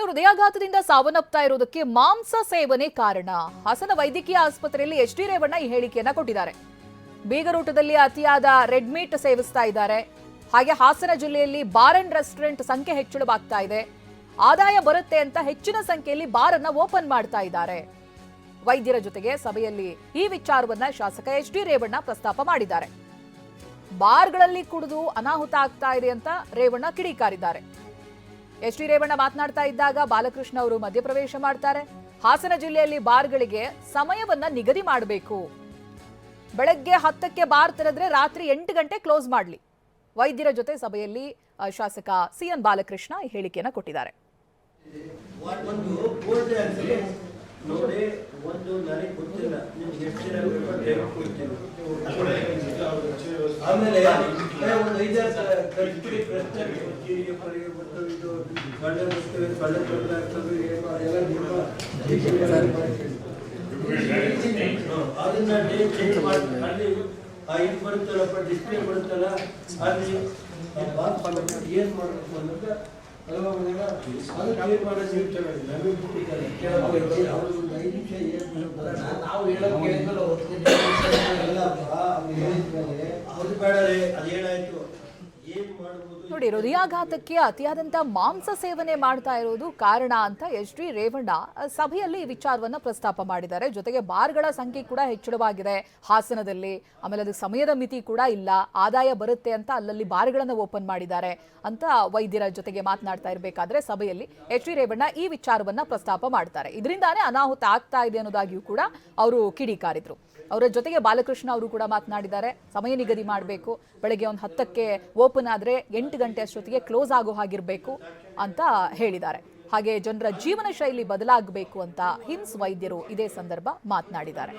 ಇನ್ನು ಹೃದಯಾಘಾತದಿಂದ ಸಾವನ್ನಪ್ತಾ ಇರುವುದಕ್ಕೆ ಮಾಂಸ ಸೇವನೆ ಕಾರಣ. ಹಾಸನ ವೈದ್ಯಕೀಯ ಆಸ್ಪತ್ರೆಯಲ್ಲಿ ಎಚ್ ಡಿ ರೇವಣ್ಣ ಈ ಹೇಳಿಕೆಯನ್ನ ಕೊಟ್ಟಿದ್ದಾರೆ. ಬೀಗರೂಟದಲ್ಲಿ ಅತಿಯಾದ ರೆಡ್ ಮೀಟ್ ಸೇವಿಸ್ತಾ ಇದ್ದಾರೆ. ಹಾಗೆ ಹಾಸನ ಜಿಲ್ಲೆಯಲ್ಲಿ ಬಾರ್ ಅಂಡ್ ರೆಸ್ಟೋರೆಂಟ್ ಸಂಖ್ಯೆ ಹೆಚ್ಚಳವಾಗ್ತಾ ಇದೆ. ಆದಾಯ ಬರುತ್ತೆ ಅಂತ ಹೆಚ್ಚಿನ ಸಂಖ್ಯೆಯಲ್ಲಿ ಬಾರ್ ಅನ್ನ ಓಪನ್ ಮಾಡ್ತಾ ಇದ್ದಾರೆ. ವೈದ್ಯರ ಜೊತೆಗೆ ಸಭೆಯಲ್ಲಿ ಈ ವಿಚಾರವನ್ನ ಶಾಸಕ ಎಚ್ ಡಿ ರೇವಣ್ಣ ಪ್ರಸ್ತಾಪ ಮಾಡಿದ್ದಾರೆ. ಬಾರ್ಗಳಲ್ಲಿ ಕುಡಿದು ಅನಾಹುತ ಆಗ್ತಾ ಇದೆ ಅಂತ ರೇವಣ್ಣ ಕಿಡಿಕಾರಿದ್ದಾರೆ. ಎಚ್ ಡಿ ರೇವಣ್ಣ ಮಾತನಾಡ್ತಾ ಇದ್ದಾಗ ಬಾಲಕೃಷ್ಣ ಅವರು ಮಧ್ಯಪ್ರವೇಶ ಮಾಡ್ತಾರೆ. ಹಾಸನ ಜಿಲ್ಲೆಯಲ್ಲಿ ಬಾರ್ಗಳಿಗೆ ಸಮಯವನ್ನ ನಿಗದಿ ಮಾಡಬೇಕು. ಬೆಳಗ್ಗೆ ಹತ್ತಕ್ಕೆ ಬಾರ್ ತೆರೆದ್ರೆ ರಾತ್ರಿ ಎಂಟು ಗಂಟೆ ಕ್ಲೋಸ್ ಮಾಡಲಿ. ವೈದ್ಯರ ಜೊತೆ ಸಭೆಯಲ್ಲಿ ಶಾಸಕ ಸಿ ಎನ್ ಬಾಲಕೃಷ್ಣ ಈ ಹೇಳಿಕೆಯನ್ನ ಕೊಟ್ಟಿದ್ದಾರೆ. ಆಮೇಲೆ ಅದನ್ನ ಇದು ಬರುತ್ತಲ್ಲಪ್ಪ ಡಿಸ್ಪ್ಲೇ ಬರುತ್ತಲ್ಲ ಅಲ್ಲಿ. ಏನ್ ಮಾಡ್ಬೇಕು ಅನ್ನೋದು ಅದು? ನಾವು ಹೇಳೋದು. ಅಲ್ಲಪ್ಪ, ಅವ್ರು ಹೇಳಿದ್ಮೇಲೆ ಬೇಡ ಏನ್ ಮಾಡ್ಬೋದು ನೋಡಿ, ಹೃದಯಾಘಾತಕ್ಕೆ ಅತಿಯಾದಂತ ಮಾಂಸ ಸೇವನೆ ಮಾಡ್ತಾ ಇರೋದು ಕಾರಣ ಅಂತ ಎಚ್ ಡಿ ರೇವಣ್ಣ ಸಭೆಯಲ್ಲಿ ಈ ವಿಚಾರವನ್ನ ಪ್ರಸ್ತಾಪ ಮಾಡಿದ್ದಾರೆ. ಜೊತೆಗೆ ಬಾರ್ಗಳ ಸಂಖ್ಯೆ ಕೂಡ ಹೆಚ್ಚಳವಾಗಿದೆ ಹಾಸನದಲ್ಲಿ. ಆಮೇಲೆ ಅದಕ್ಕೆ ಸಮಯದ ಮಿತಿ ಕೂಡ ಇಲ್ಲ. ಆದಾಯ ಬರುತ್ತೆ ಅಂತ ಅಲ್ಲಲ್ಲಿ ಬಾರ್ಗಳನ್ನ ಓಪನ್ ಮಾಡಿದ್ದಾರೆ ಅಂತ ವೈದ್ಯರ ಜೊತೆಗೆ ಮಾತನಾಡ್ತಾ ಇರಬೇಕಾದ್ರೆ ಸಭೆಯಲ್ಲಿ ಎಚ್ ಡಿ ರೇವಣ್ಣ ಈ ವಿಚಾರವನ್ನ ಪ್ರಸ್ತಾಪ ಮಾಡ್ತಾರೆ. ಇದರಿಂದಾನೇ ಅನಾಹುತ ಆಗ್ತಾ ಇದೆ ಅನ್ನೋದಾಗಿಯೂ ಕೂಡ ಅವರು ಕಿಡಿಕಾರಿದ್ರು ಅವರ ಜೊತೆಗೆ ಬಾಲಕೃಷ್ಣ ಅವರು ಕೂಡ ಮಾತನಾಡಿದ್ದಾರೆ. ಸಮಯ ನಿಗದಿ ಮಾಡಬೇಕು. ಬೆಳಗ್ಗೆ ಒಂದು ಹತ್ತಕ್ಕೆ ಓಪನ್ ಆದರೆ ಎಂಟು ಗಂಟೆ ಅಷ್ಟೊತ್ತಿಗೆ ಕ್ಲೋಸ್ ಆಗೋ ಹಾಗಿರಬೇಕು ಅಂತ ಹೇಳಿದ್ದಾರೆ. ಹಾಗೆ ಜನರ ಜೀವನ ಶೈಲಿ ಬದಲಾಗಬೇಕು ಅಂತ ಹಿಮ್ಸ್ ವೈದ್ಯರು ಇದೇ ಸಂದರ್ಭ ಮಾತನಾಡಿದ್ದಾರೆ.